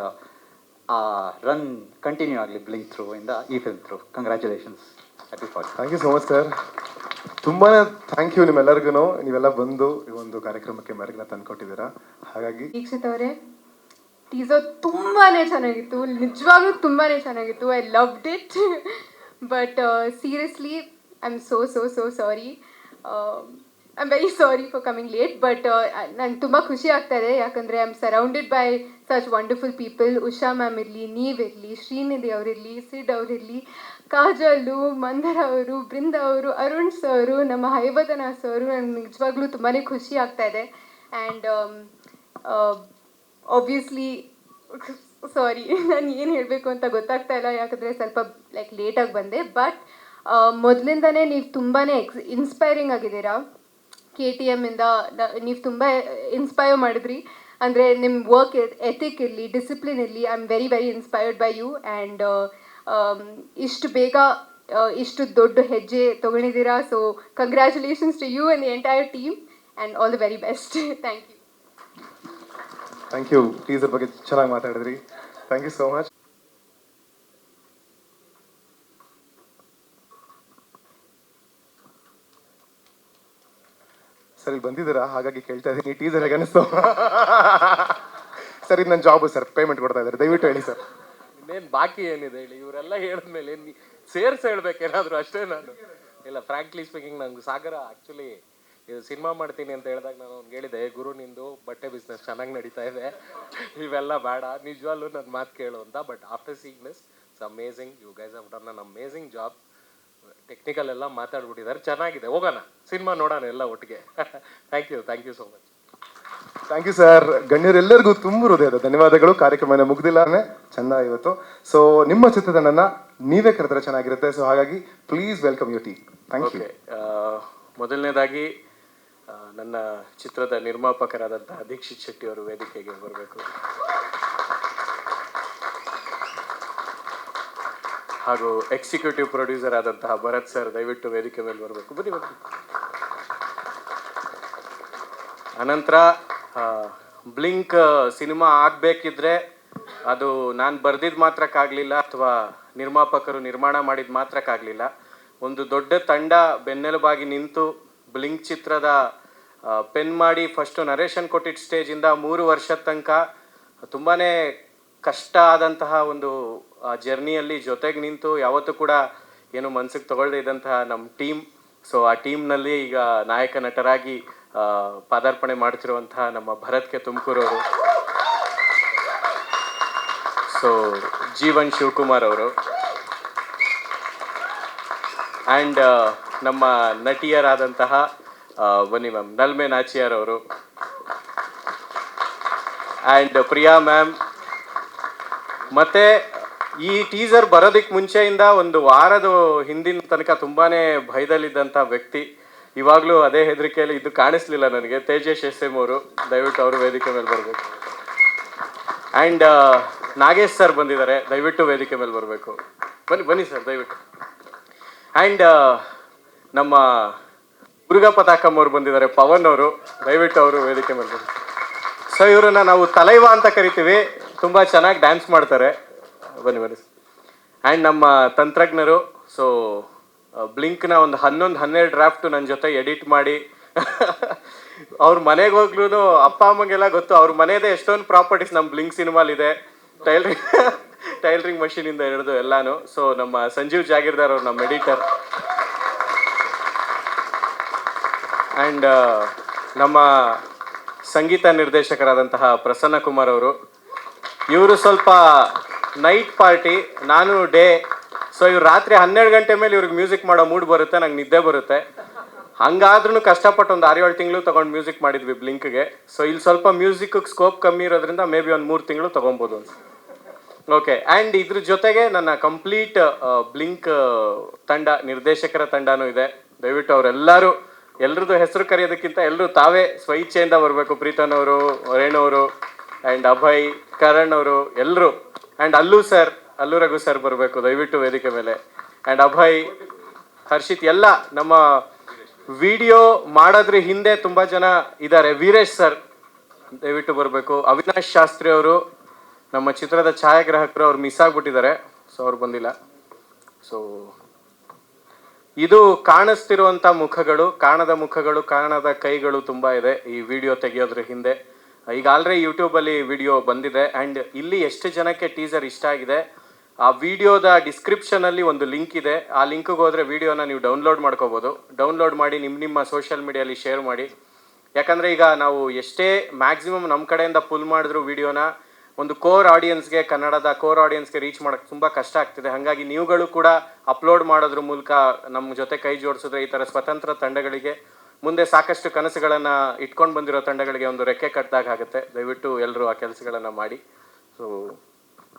run continue ಆಗಲಿ Blink through ಇಂದ ಈ film through congratulations happy for thank you so much sir ತುಂಬಾ ಥ್ಯಾಂಕ್ ಯು ನಿಮ್ಮೆಲ್ಲರಿಗೂ ನೀವೆಲ್ಲ ಬಂದು ಈ ಒಂದು ಕಾರ್ಯಕ್ರಮಕ್ಕೆ ಮೆರಗನ್ನ ತಂದ್ಕೊಟ್ಟಿದ್ದೀರಾ. ಹಾಗಾಗಿ ದೀಕ್ಷಿತ್ ಅವರೇ ಟೀಸರ್ ತುಂಬಾ ಚೆನ್ನಾಗಿತ್ತು. ನಿಜವಾಗ್ಲೂ ತುಂಬಾ ಚೆನ್ನಾಗಿತ್ತು. I loved it but seriously I am so so so sorry I am very sorry for coming late but ನಂಗೆ ತುಂಬ ಖುಷಿ ಆಗ್ತಾ ಇದೆ. ಯಾಕಂದರೆ I am surrounded by such wonderful people Usha ma'am ಇರಲಿ ನೀವಿರಲಿ ಶ್ರೀನಿಧಿ ಅವರಿರಲಿ ಸಿಡ್ ಅವರಿರಲಿ ಕಾಜಲು ಮಂದರ ಅವರು, ಬೃಂದ ಅವರು, ಅರುಣ್ ಸರು, ನಮ್ಮ ಹೈವದನ ಸರು ನನಗೆ ನಿಜವಾಗ್ಲೂ ತುಂಬಾ ಖುಷಿ ಆಗ್ತಾ ಇದೆ. ಆ್ಯಂಡ್ ಆಬ್ವಿಯಸ್ಲಿ ಸಾರಿ ನಾನು ಏನು ಹೇಳಬೇಕು ಅಂತ ಗೊತ್ತಾಗ್ತಾ ಇಲ್ಲ, ಯಾಕಂದರೆ ಸ್ವಲ್ಪ ಲೈಕ್ ಲೇಟಾಗಿ ಬಂದೆ. ಬಟ್ ಮೊದಲಿಂದನೇ ನೀವು ತುಂಬಾ ಎಕ್ಸ್ ಇನ್ಸ್ಪೈರಿಂಗ್ ಆಗಿದ್ದೀರಾ? ಕೆ ಟಿ ಎಮ್ಮಿಂದ ನೀವು ತುಂಬ ಇನ್ಸ್ಪೈರ್ ಮಾಡಿದ್ರಿ. ಅಂದರೆ ನಿಮ್ಮ ವರ್ಕ್ ಎಥಿಕ್ ಇರಲಿ ಡಿಸಿಪ್ಲಿನ್ ಇರಲಿ I am very very inspired by you and ಇಷ್ಟು ಬೇಗ ಇಷ್ಟು ದೊಡ್ಡ ಹೆಜ್ಜೆ ತೊಗೊಂಡಿದ್ದೀರಾ. So congratulations to you and the entire team and all the very best thank you thank you teaser ಬಗ್ಗೆ ಚೆನ್ನಾಗಿ ಮಾತಾಡಿದ್ರಿ. Thank you so much sir ಇಲ್ಲಿ ಬಂದಿದ್ದೀರಾ? ಹಾಗಾಗಿ ಕೇಳ್ತಾ ಇದ್ದೀನಿ. ಟೀಸರ್ ಹೇಗೆ ಅನಿಸ್ತು? ಸರ್ ಇದು ನನ್ನ ಜಾಬು ಸರ್ ಪೇಮೆಂಟ್ ಕೊಡ್ತಾ ಇದ್ದಾರೆ. ದಯವಿಟ್ಟು ಹೇಳಿ ಸರ್ ಇನ್ನೇನು ಬಾಕಿ ಏನಿದೆ ಹೇಳಿ? ಇವರೆಲ್ಲ ಹೇಳಿದ್ಮೇಲೆ ಸೇರ್ಸಿ ಹೇಳ್ಬೇಕೇನಾದ್ರು ಅಷ್ಟೇ ನಾನು. ಇಲ್ಲ ಫ್ರಾಂಕ್ಲಿ ಸ್ಪೀಕಿಂಗ್ ನಂಗೆ ಸಾಗರ ಆ್ಯಕ್ಚುಲಿ ಇದು ಸಿನಿಮಾ ಮಾಡ್ತೀನಿ ಅಂತ ಹೇಳಿದಾಗ ನಾನು ಅವ್ನಿಗೆ ಹೇಳಿದೆ ಗುರು ನಿಂದು ಬಟ್ಟೆ ಬಿಸ್ನೆಸ್ ಚೆನ್ನಾಗಿ ನಡೀತಾ ಇದೆ. ಇವೆಲ್ಲ ಬೇಡ. ನಿಜವಾಗ್ಲೂ ನನ್ನ ಮಾತು ಕೇಳು ಅಂತ. But after seeing this it's amazing you guys have done an amazing job technical ಎಲ್ಲ ಮಾತಾಡ್ಬಿಟ್ಟಿದ್ದಾರೆ. ಚೆನ್ನಾಗಿದೆ. ಹೋಗೋಣ. ಸಿನಿಮಾ ನೋಡೋಣ ಎಲ್ಲ ಒಟ್ಟಿಗೆ. Thank you thank you so much thank you sir ಗಣ್ಯರೆಲ್ಲರಿಗೂ ತುಂಬ ಹೃದಯದ ಧನ್ಯವಾದಗಳು. ಕಾರ್ಯಕ್ರಮ ಮುಗ್ದಿಲ್ಲಾನೆ ಚಂದ ಇವತ್ತು. ಸೊ ನಿಮ್ಮ ಚಿತ್ರತಂಡನ ನೀವೇ ಕರೆದ್ರೆ ಚೆನ್ನಾಗಿರುತ್ತೆ. ಸೊ ಹಾಗಾಗಿ please welcome U T thank you ಮೊದಲನೇದಾಗಿ ನನ್ನ ಚಿತ್ರದ ನಿರ್ಮಾಪಕರಾದಂತಹ ದೀಕ್ಷಿತ್ ಶೆಟ್ಟಿ ಅವರು ವೇದಿಕೆಗೆ ಬರಬೇಕು. ಹಾಗೂ ಎಕ್ಸಿಕ್ಯೂಟಿವ್ ಪ್ರೊಡ್ಯೂಸರ್ ಆದಂತಹ ಭರತ್ ಸರ್ ದಯವಿಟ್ಟು ವೇದಿಕೆ ಮೇಲೆ ಬರಬೇಕು. ಬನ್ನಿ ಬನ್ನಿ. ಅನಂತರ ಬ್ಲಿಂಕ್ ಸಿನಿಮಾ ಆಗಬೇಕಿದ್ರೆ ಅದು ನಾನು ಬರೆದಿದ್ದು ಮಾತ್ರಕ್ಕಾಗಲಿಲ್ಲ ಅಥವಾ ನಿರ್ಮಾಪಕರು ನಿರ್ಮಾಣ ಮಾಡಿದ ಮಾತ್ರಕ್ಕಾಗಲಿಲ್ಲ. ಒಂದು ದೊಡ್ಡ ತಂಡ ಬೆನ್ನೆಲುಬಾಗಿ ನಿಂತು ಬ್ಲಿಂಕ್ ಚಿತ್ರದ ಪೆನ್ ಮಾಡಿ ಫಸ್ಟು ನರೇಶನ್ ಕೊಟ್ಟಿದ್ದ ಸ್ಟೇಜಿಂದ ಮೂರು ವರ್ಷದ ತನಕ ತುಂಬಾ ಕಷ್ಟ ಆದಂತಹ ಒಂದು ಜರ್ನಿಯಲ್ಲಿ ಜೊತೆಗೆ ನಿಂತು ಯಾವತ್ತೂ ಕೂಡ ಏನು ಮನಸ್ಸಿಗೆ ತಗೊಳ್ಳದೇ ಇದ್ದಂತಹ ನಮ್ಮ ಟೀಮ್ ಸೊ ಆ ಟೀಮ್ನಲ್ಲಿ ಈಗ ನಾಯಕ ನಟರಾಗಿ ಪಾದಾರ್ಪಣೆ ಮಾಡ್ತಿರುವಂತಹ ನಮ್ಮ ಭರತ್ಗೆ ತುಮಕೂರವರು ಸೊ ಜೀವನ್ ಶಿವಕುಮಾರ್ ಅವರು. ಆ್ಯಂಡ್ ನಮ್ಮ ನಟಿಯರಾದಂತಹ ಬನ್ನಿ ಮ್ಯಾಮ್, ನಲ್ಮೆ ನಾಚಿಯಾರ್ ಅವರು. ಆ್ಯಂಡ್ ಪ್ರಿಯಾ ಮ್ಯಾಮ್, ಮತ್ತೆ ಈ ಟೀಸರ್ ಬರೋದಕ್ಕೆ ಮುಂಚೆಯಿಂದ ಒಂದು ವಾರದ ಹಿಂದಿನ ತನಕ ತುಂಬಾನೇ ಭಯದಲ್ಲಿದ್ದಂಥ ವ್ಯಕ್ತಿ. ಇವಾಗಲೂ ಅದೇ ಹೆದರಿಕೆಯಲ್ಲಿ ಇದು ಕಾಣಿಸ್ಲಿಲ್ಲ ನನಗೆ. ತೇಜಸ್ ಎಸ್ ಎಂ ಅವರು, ದಯವಿಟ್ಟು ಅವರು ವೇದಿಕೆ ಮೇಲೆ ಬರಬೇಕು. ಆ್ಯಂಡ್ ನಾಗೇಶ್ ಸರ್ ಬಂದಿದ್ದಾರೆ, ದಯವಿಟ್ಟು ವೇದಿಕೆ ಮೇಲೆ ಬರಬೇಕು. ಬನ್ನಿ ಬನ್ನಿ ಸರ್, ದಯವಿಟ್ಟು. ಆ್ಯಂಡ್ ನಮ್ಮ ಮುರುಘಾ ಪತಾಕಮ್ ಅವರು ಬಂದಿದ್ದಾರೆ, ಪವನ್ ಅವರು. ದಯವಿಟ್ಟು ಅವರು ವೇದಿಕೆ ಮೇಲೆ ಸೊ ಇವರನ್ನ ನಾವು ತಲೈವ ಅಂತ ಕರಿತೀವಿ. ತುಂಬ ಚೆನ್ನಾಗಿ ಡ್ಯಾನ್ಸ್ ಮಾಡ್ತಾರೆ. ಬನ್ನಿ ಬನ್ನಿ. ಆ್ಯಂಡ್ ನಮ್ಮ ತಂತ್ರಜ್ಞರು ಸೊ ಬ್ಲಿಂಕ್ನ ಒಂದು ಹನ್ನೊಂದು, ಹನ್ನೆರಡು ಡ್ರಾಫ್ಟ್ ನನ್ನ ಜೊತೆ ಎಡಿಟ್ ಮಾಡಿ. ಅವ್ರ ಮನೆಗೆ ಹೋಗ್ಲೂ ಅಪ್ಪ, ಅಮ್ಮಗೆಲ್ಲ ಗೊತ್ತು. ಅವ್ರ ಮನೆಯದೇ ಎಷ್ಟೊಂದು ಪ್ರಾಪರ್ಟೀಸ್ ನಮ್ಮ ಬ್ಲಿಂಕ್ ಸಿನಿಮಾಲಿದೆ. ಟೈಲರಿಂಗ್ ಟೈಲರಿಂಗ್ ಮಷೀನಿಂದ ಹಿಡಿದು ಎಲ್ಲಾನು. ಸೊ ನಮ್ಮ ಸಂಜೀವ್ ಜಾಗೀರ್ದಾರ್ ಅವ್ರು ನಮ್ಮ ಎಡಿಟರ್ ಆ್ಯಂಡ್ ನಮ್ಮ ಸಂಗೀತ ನಿರ್ದೇಶಕರಾದಂತಹ ಪ್ರಸನ್ನ ಕುಮಾರ್ ಅವರು, ಇವರು ಸ್ವಲ್ಪ ನೈಟ್ ಪಾರ್ಟಿ ನಾನು ಡೇ ಸೊ ಇವ್ರು ರಾತ್ರಿ ಹನ್ನೆರಡು ಗಂಟೆ ಮೇಲೆ ಇವ್ರಿಗೆ ಮ್ಯೂಸಿಕ್ ಮಾಡೋ ಮೂಡ್ ಬರುತ್ತೆ, ನಂಗೆ ನಿದ್ದೆ ಬರುತ್ತೆ. ಹಂಗಾದ್ರೂ ಕಷ್ಟಪಟ್ಟು ಒಂದು ಆರು ಏಳು ತಿಂಗಳು ತೊಗೊಂಡು ಮ್ಯೂಸಿಕ್ ಮಾಡಿದ್ವಿ ಬ್ಲಿಂಕ್ಗೆ ಸೊ ಇಲ್ಲಿ ಸ್ವಲ್ಪ ಮ್ಯೂಸಿಕ್ಗೆ ಸ್ಕೋಪ್ ಕಮ್ಮಿ ಇರೋದ್ರಿಂದ ಮೇ ಬಿ ಒಂದು ಮೂರು ತಿಂಗಳು ತೊಗೊಬೋದು ಅಂತ. ಓಕೆ ಆ್ಯಂಡ್ ಇದ್ರ ಜೊತೆಗೆ ನನ್ನ ಕಂಪ್ಲೀಟ್ ಬ್ಲಿಂಕ್ ತಂಡ, ನಿರ್ದೇಶಕರ ತಂಡನೂ ಇದೆ. ದಯವಿಟ್ಟು ಅವರೆಲ್ಲರೂ ಎಲ್ರದ್ದು ಹೆಸರು ಕರೆಯೋದಕ್ಕಿಂತ ಎಲ್ಲರೂ ತಾವೇ ಸ್ವಇಚ್ಛೆಯಿಂದ ಬರಬೇಕು. ಪ್ರೀತನ್ ಅವರು ರೇಣು ಅವರು ಆ್ಯಂಡ್ ಅಭಯ್, ಕರಣ್ ಅವರು ಎಲ್ಲರೂ ಆ್ಯಂಡ್ ಅಲ್ಲು ಸರ್, ಅಲ್ಲು ರಘು ಸರ್ ಬರಬೇಕು ದಯವಿಟ್ಟು ವೇದಿಕೆ ಮೇಲೆ. ಆ್ಯಂಡ್ ಅಭಯ್, ಹರ್ಷಿತ್, ಎಲ್ಲ ನಮ್ಮ ವಿಡಿಯೋ ಮಾಡೋದ್ರ ಹಿಂದೆ ತುಂಬ ಜನ ಇದ್ದಾರೆ. ವೀರೇಶ್ ಸರ್, ದಯವಿಟ್ಟು ಬರಬೇಕು. ಅವಿನಾಶ್ ಶಾಸ್ತ್ರಿ ಅವರು, ನಮ್ಮ ಚಿತ್ರದ ಛಾಯಾಗ್ರಾಹಕರು ಅವ್ರು ಮಿಸ್ ಆಗಿಬಿಟ್ಟಿದ್ದಾರೆ. ಸೊ ಅವ್ರು ಬಂದಿಲ್ಲ. ಸೊ ಇದು ಕಾಣಿಸ್ತಿರುವಂಥ ಮುಖಗಳು, ಕಾಣದ ಮುಖಗಳು, ಕಾಣದ ಕೈಗಳು ತುಂಬಾ ಇದೆ ಈ ವಿಡಿಯೋ ತೆಗೆಯೋದ್ರ ಹಿಂದೆ. ಈಗ ಆಲ್ರೆಡಿ ಯೂಟ್ಯೂಬಲ್ಲಿ ವಿಡಿಯೋ ಬಂದಿದೆ ಆ್ಯಂಡ್ ಇಲ್ಲಿ ಎಷ್ಟು ಜನಕ್ಕೆ ಟೀಸರ್ ಇಷ್ಟ ಆಗಿದೆ, ಆ ವಿಡಿಯೋದ ಡಿಸ್ಕ್ರಿಪ್ಷನಲ್ಲಿ ಒಂದು ಲಿಂಕ್ ಇದೆ. ಆ ಲಿಂಕ್ಗೆ ಹೋದರೆ ವಿಡಿಯೋನ ನೀವು ಡೌನ್ಲೋಡ್ ಮಾಡ್ಕೋಬೋದು. ಡೌನ್ಲೋಡ್ ಮಾಡಿ ನಿಮ್ಮ ನಿಮ್ಮ ಸೋಷಿಯಲ್ ಮೀಡಿಯಲ್ಲಿ ಶೇರ್ ಮಾಡಿ. ಯಾಕಂದರೆ ಈಗ ನಾವು ಎಷ್ಟೇ ಮ್ಯಾಕ್ಸಿಮಮ್ ನಮ್ಮ ಕಡೆಯಿಂದ ಪುಲ್ ಮಾಡಿದ್ರು ವಿಡಿಯೋನ ಒಂದು ಕೋರ್ ಆಡಿಯನ್ಸ್ಗೆ ಕನ್ನಡದ ಕೋರ್ ಆಡಿಯನ್ಸ್ಗೆ ರೀಚ್ ಮಾಡೋಕ್ಕೆ ತುಂಬ ಕಷ್ಟ ಆಗ್ತಿದೆ. ಹಾಗಾಗಿ ನೀವುಗಳು ಕೂಡ ಅಪ್ಲೋಡ್ ಮಾಡೋದ್ರ ಮೂಲಕ ನಮ್ಮ ಜೊತೆ ಕೈ ಜೋಡಿಸಿದ್ರೆ ಈ ಥರ ಸ್ವತಂತ್ರ ತಂಡಗಳಿಗೆ, ಮುಂದೆ ಸಾಕಷ್ಟು ಕನಸುಗಳನ್ನು ಇಟ್ಕೊಂಡು ಬಂದಿರೋ ತಂಡಗಳಿಗೆ ಒಂದು ರೆಕ್ಕೆ ಕಟ್ಟಿದಾಗ ಆಗುತ್ತೆ. ದಯವಿಟ್ಟು ಎಲ್ಲರೂ ಆ ಕೆಲಸಗಳನ್ನು ಮಾಡಿ. ಸೊ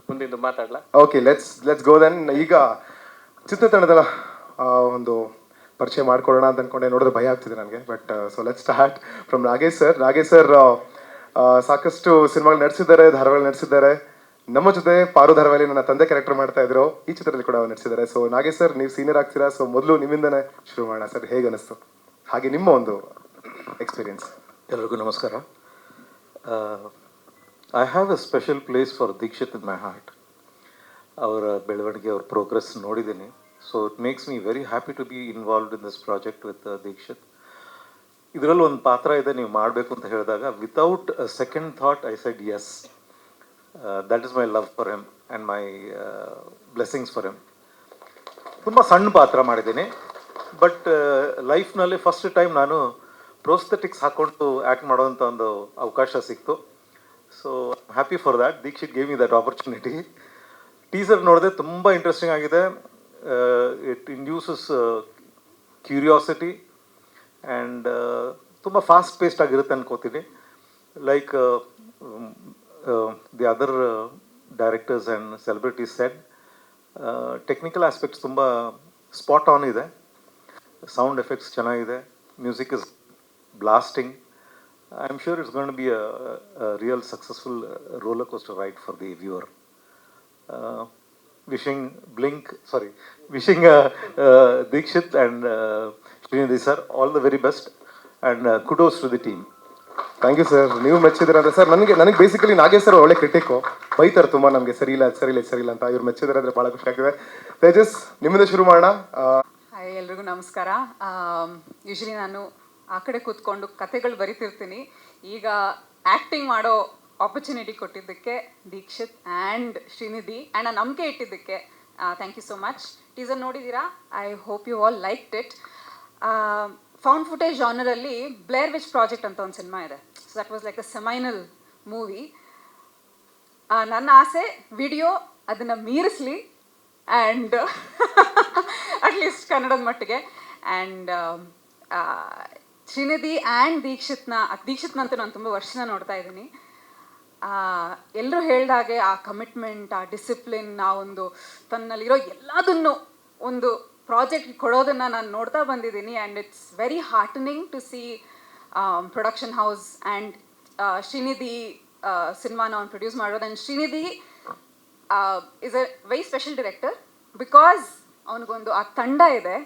ಮುಂದಿಂದು ಮಾತಾಡಲಾ? Okay let's let's go then ಈಗ ಚಿತ್ರತಂಡದ ಒಂದು ಪರಿಚಯ ಮಾಡ್ಕೊಳ್ಳೋಣ ಅಂತ ಅನ್ಕೊಂಡೆ. ನೋಡಿದ್ರೆ ಭಯ ಆಗ್ತಿದೆ ನನಗೆ. But so let's start from Nagesh sir Nagesh sir ಸಾಕಷ್ಟು ಸಿನಿಮಾಗಳು ನಡೆಸಿದ್ದಾರೆ ಧಾರಾವಾಹಿ ನಡೆಸಿದ್ದಾರೆ. ನಮ್ಮ ಜೊತೆ ಪಾರು ಧಾರಾವಾಹಿ ನನ್ನ ತಂದೆ ಕ್ಯಾರೆಕ್ಟರ್ ಮಾಡ್ತಾ ಇದ್ರು. ಈ ಚಿತ್ರದಲ್ಲಿ ಕೂಡ ನಡೆಸಿದ್ದಾರೆ. ಸೊ ನಾಗೇಶ್ ಸರ್ ನೀವು ಸೀನಿಯರ್ ಆಗ್ತೀರಾ? ಸೊ ಮೊದಲು ನಿಮ್ಮಿಂದನೇ ಶುರು ಮಾಡೋಣ ಸರ್. ಹೇಗೆ ಅನಿಸ್ತು? ಹಾಗೆ ನಿಮ್ಮ ಒಂದು ಎಕ್ಸ್ಪೀರಿಯನ್ಸ್ ಎಲ್ರಿಗೂ ನಮಸ್ಕಾರ. I have a special place for Dikshit in my heart ಅವರ ಬೆಳವಣಿಗೆ, ಅವ್ರ ಪ್ರೋಗ್ರೆಸ್ ನೋಡಿದ್ದೀನಿ. So it makes me very happy to be involved in this project with Dikshit ಇದರಲ್ಲಿ ಒಂದು ಪಾತ್ರ ಇದೆ, ನೀವು ಮಾಡಬೇಕು ಅಂತ ಹೇಳಿದಾಗ without second thought I said yes that is my love for him and my blessings for him ತುಂಬ ಸಣ್ಣ ಪಾತ್ರ ಮಾಡಿದ್ದೀನಿ. ಬಟ್ ಲೈಫ್ನಲ್ಲಿ ಫಸ್ಟ್ ಟೈಮ್ ನಾನು ಪ್ರೋಸ್ಥೆಟಿಕ್ಸ್ ಹಾಕ್ಕೊಂಡು ಆ್ಯಕ್ಟ್ ಮಾಡೋವಂಥ ಒಂದು ಅವಕಾಶ ಸಿಕ್ತು. So happy for that Dheekshith gave me that opportunity teaser ನೋಡಿದೆ ತುಂಬ ಇಂಟ್ರೆಸ್ಟಿಂಗ್ ಆಗಿದೆ. ಇಟ್ ಇಂಡ್ಯೂಸಸ್ ಕ್ಯೂರಿಯಾಸಿಟಿ ಆ್ಯಂಡ್ ತುಂಬ ಫಾಸ್ಟ್ ಪೇಸ್ಡ್ ಆಗಿರುತ್ತೆ ಅನ್ಕೋತೀನಿ. Like the other directors and celebrities said technical aspects ತುಂಬ ಸ್ಪಾಟ್ ಆನ್ ಇದೆ. ಸೌಂಡ್ ಎಫೆಕ್ಟ್ಸ್ ಚೆನ್ನಾಗಿದೆ. Music is blasting I am sure it's gonna be a real successful roller coaster ride for the viewer wishing Blink sorry wishing Dheekshith and Srinidhi sir all the very best and kudos to the team thank you sir ನೀವು ಮೆಚ್ಚಿದ್ರೆ ಅಂದ್ರೆ sir ನನಗೆ ನನಗೆ basically Nagesh sir ಒಳ್ಳೆ ಕ್ರಿಟಿಕ್ಕು ಬೈತಾರೆ ತುಂಬ ನಮಗೆ, ಸರಿ ಇಲ್ಲ ಸರಿ ಇಲ್ಲ ಸರಿ ಇಲ್ಲ ಅಂತ. ಇವ್ರು ಮೆಚ್ಚಿದ್ರೆ ಅಂದ್ರೆ ಭಾಳ ಖುಷಿ ಆಗ್ತಿದೆ. ತೇಜಸ್, ನಿಮ್ಮಿಂದ ಶುರು ಮಾಡೋಣ. ಹಾಯ್ ಎಲ್ರಿಗೂ ನಮಸ್ಕಾರ. ಯೂಶ್ವಲಿ ನಾನು ಆ ಕಡೆ ಕೂತ್ಕೊಂಡು ಕತೆಗಳು ಬರಿತಿರ್ತೀನಿ. ಈಗ ಆ್ಯಕ್ಟಿಂಗ್ ಮಾಡೋ ಆಪರ್ಚುನಿಟಿ ಕೊಟ್ಟಿದ್ದಕ್ಕೆ ದೀಕ್ಷಿತ್ ಆ್ಯಂಡ್ ಶ್ರೀನಿಧಿ ಆ್ಯಂಡ್ ಆ ನಂಬಿಕೆ ಇಟ್ಟಿದ್ದಕ್ಕೆ thank you so much teaser ನೋಡಿದ್ದೀರಾ? I hope you all like it found footage ಜಾನರಲ್ಲಿ Blair Witch Project ಅಂತ ಒಂದು ಸಿನಿಮಾ ಇದೆ. So that was like a seminal movie ನನ್ನ ಆಸೆ ವಿಡಿಯೋ ಅದನ್ನು ಮೀರಿಸ್ಲಿ ಆ್ಯಂಡ್ ಅಟ್ಲೀಸ್ಟ್ ಕನ್ನಡದ ಮಟ್ಟಿಗೆ. ಆ್ಯಂಡ್ ಶ್ರೀನಿಧಿ ಆ್ಯಂಡ್ ದೀಕ್ಷಿತ್ನ ದೀಕ್ಷಿತ್ನಂತೂ ನಾನು ತುಂಬ ವರ್ಷನ ನೋಡ್ತಾ ಇದ್ದೀನಿ. ಎಲ್ಲರೂ ಹೇಳ್ದಾಗೆ ಆ ಕಮಿಟ್ಮೆಂಟ್ ಆ ಡಿಸಿಪ್ಲಿನ್ ಆ ಒಂದು ತನ್ನಲ್ಲಿರೋ ಎಲ್ಲದನ್ನು ಒಂದು ಪ್ರಾಜೆಕ್ಟ್ ಕೊಡೋದನ್ನು ನಾನು ನೋಡ್ತಾ ಬಂದಿದ್ದೀನಿ and it's very heartening to see production house and Srinidhi ಸಿನಿಮಾನ ಅವ್ನು ಪ್ರೊಡ್ಯೂಸ್ ಮಾಡೋದು. And Srinidhi is a very special director because ಅವನಿಗೊಂದು ಆ ತಂಡ ಇದೆ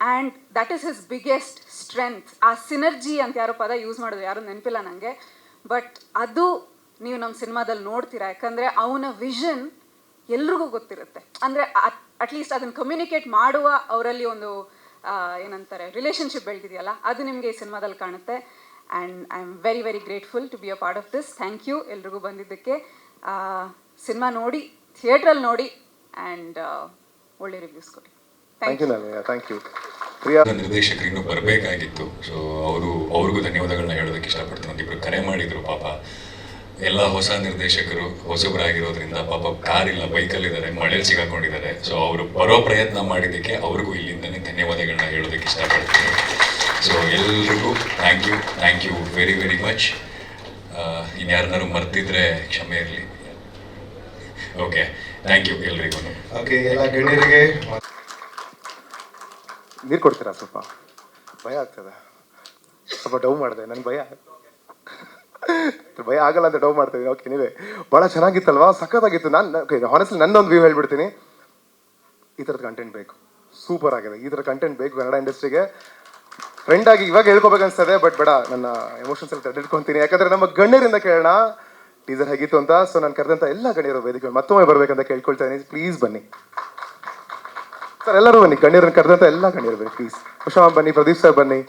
and that is his biggest strength ಆ ಸಿನರ್ಜಿ ಅಂತ ಯಾರೋ ಪದ ಯೂಸ್ ಮಾಡೋದು ಯಾರು ನೆನಪಿಲ್ಲ ನನಗೆ ಬಟ್ ಅದು ನೀವು ನಮ್ಮ ಸಿನಿಮಾದಲ್ಲಿ ನೋಡ್ತೀರಾ, ಯಾಕಂದರೆ ಅವನ ವಿಷನ್ ಎಲ್ರಿಗೂ ಗೊತ್ತಿರುತ್ತೆ. ಅಂದರೆ ಅಟ್ಲೀಸ್ಟ್ ಅದನ್ನು ಕಮ್ಯುನಿಕೇಟ್ ಮಾಡುವ ಅವರಲ್ಲಿ ಒಂದು ಏನಂತಾರೆ ರಿಲೇಷನ್ಶಿಪ್ ಬೆಳೆದಿದೆಯಲ್ಲ ಅದು ನಿಮಗೆ ಈ ಸಿನಿಮಾದಲ್ಲಿ ಕಾಣುತ್ತೆ. And I am very very grateful to be a part of this thank you ಎಲ್ರಿಗೂ ಬಂದಿದ್ದಕ್ಕೆ. ಸಿನಿಮಾ ನೋಡಿ ಥಿಯೇಟ್ರಲ್ಲಿ ನೋಡಿ ಆ್ಯಂಡ್ ಒಳ್ಳೆ ರಿವ್ಯೂಸ್ ಕೊಡಿ. ಥ್ಯಾಂಕ್ ಯು ನಾನು ಥ್ಯಾಂಕ್ ಯು ಪ್ರಿಯಾ ನಿರ್ದೇಶಕರು ಬರಬೇಕಾಗಿತ್ತು. ಸೊ ಅವರು ಅವ್ರಿಗೂ ಧನ್ಯವಾದಗಳನ್ನ ಹೇಳೋದಕ್ಕೆ ಇಷ್ಟಪಡ್ತೀನಿ. ಒಂದಿಬ್ರು ಕರೆ ಮಾಡಿದ್ರು ಪಾಪ. ಎಲ್ಲ ಹೊಸ ನಿರ್ದೇಶಕರು ಹೊಸಬರಾಗಿರೋದ್ರಿಂದ ಪಾಪ ಕಾರ್ ಇಲ್ಲ ಬೈಕಲ್ಲಿದ್ದಾರೆ ಮಳೆಯಲ್ಲಿ ಸಿಗಾಕೊಂಡಿದ್ದಾರೆ. ಸೊ ಅವರು ಬರೋ ಪ್ರಯತ್ನ ಮಾಡಿದ್ದಕ್ಕೆ ಅವ್ರಿಗೂ ಇಲ್ಲಿಂದನೇ ಧನ್ಯವಾದಗಳನ್ನ ಹೇಳೋದಕ್ಕೆ ಇಷ್ಟಪಡ್ತೀನಿ. ಸೊ ಎಲ್ರಿಗೂ thank you thank you very very much ಇನ್ಯಾರನ್ನಾರು ಮರ್ತಿದ್ರೆ ಕ್ಷಮೆ ಇರಲಿ. ಓಕೆ ಥ್ಯಾಂಕ್ ಯು ಎಲ್ರಿಗೂ. ಓಕೆ ಎಲ್ಲ ಗಣ್ಯರಿಗೆ ನೀರು ಕೊಡ್ತೀರಾ ಸ್ವಲ್ಪ? ಭಯ ಆಗ್ತದೆ. ಸ್ವಲ್ಪ ಡೌ ಮಾಡಿದೆ ನನಗೆ ಭಯ ಭಯ ಆಗಲ್ಲ ಅಂತ ಡೌ ಮಾಡ್ತೀನಿ ಓಕೆ ನೀವೇ ಭಾಳ ಚೆನ್ನಾಗಿತ್ತಲ್ವಾ? ಸಖತ್ತಾಗಿತ್ತು. ನಾನು ಹಾನೆಸ್ಟ್ಲಿ ನನ್ನೊಂದು ವ್ಯೂ ಹೇಳ್ಬಿಡ್ತೀನಿ. ಈ ಥರದ ಕಂಟೆಂಟ್ ಬೇಕು. ಸೂಪರ್ ಆಗಿದೆ. ಈ ಥರ ಕಂಟೆಂಟ್ ಬೇಕು ಕನ್ನಡ ಇಂಡಸ್ಟ್ರಿಗೆ ಫ್ರೆಂಡ್ ಆಗಿ ಇವಾಗ ಹೇಳ್ಕೊಬೇಕು ಅನ್ಸ್ತದೆ ಬಟ್ ಬೇಡ, ನನ್ನ ಎಮೋಷನ್ಸ್ ಎಲ್ಲ ತಡೆದಿಟ್ಕೊಂತೀನಿ. ಯಾಕಂದ್ರೆ ನಮ್ಮ ಗಣ್ಯರಿಂದ ಕೇಳೋಣ. ಟೀಸರ್ ಹೇಗಿತ್ತು ಅಂತ? ಸೊ ನಾನು ಕರೆದಂಥ ಎಲ್ಲ ಗಣ್ಯರು ವೇದಿಕೆ ಮತ್ತೊಮ್ಮೆ ಬರಬೇಕಂತ ಕೇಳ್ಕೊಳ್ತಾ ಇದ್ದೀನಿ. ಪ್ಲೀಸ್ ಬನ್ನಿ. ಸರ್ ಎಲ್ಲರೂ ಬನ್ನಿ. ಗಣ್ಯರನ್ನು ಕರೆದಂಥ ಎಲ್ಲ ಗಣ್ಯರು ಬನ್ನಿ ಪ್ಲೀಸ್ ಕುಶಾಮ್ ಬನ್ನಿ, ಪ್ರದೀಪ್ ಸರ್ ಬನ್ನಿ.